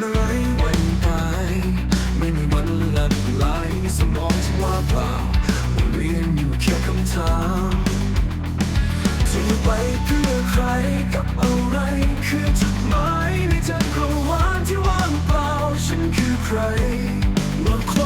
นอะไรวันตายไม่มีวันหลับไหลสมองที่ว่างเปล่าวนเวียนอยู่แค่คำถามจะไปเพื่อใครกับอะไรคือจุดหมายในจักรวาลที่ว่างเปล่าฉันคือใครหมดความ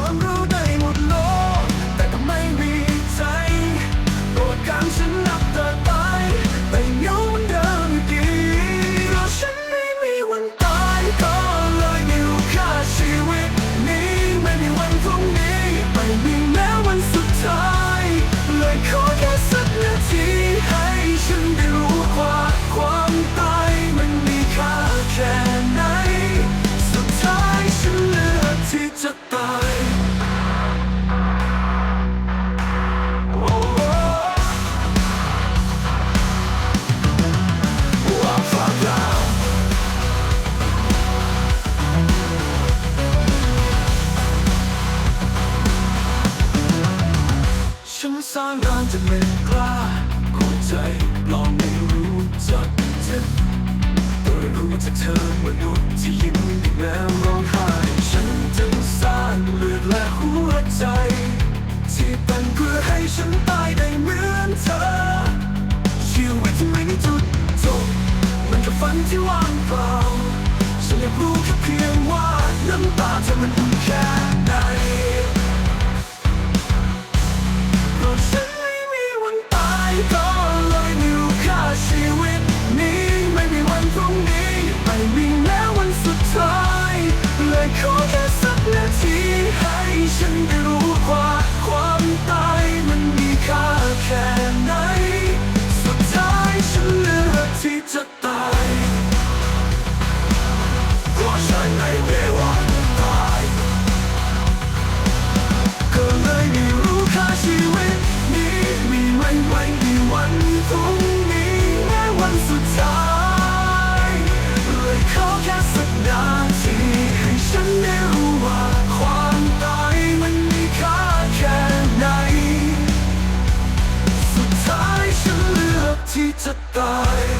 สร้างงานจะไม่กล้าหัวใจลองไม่รู้จักเจ็บโดยรู้จากเธอมนุษย์ที่ยิ้มแม้ร้องไห้ฉันจึงสร้างเลือดและหัวใจ ที่เป็นเพื่อให้ฉันตายได้เหมือนเธอ ชีวิตที่ไม่มีจุดจบมันกับฝันที่ว่างเปล่าฉันอยากรู้แค่เพียงว่าน้ำตาเธอมันอุ่น to die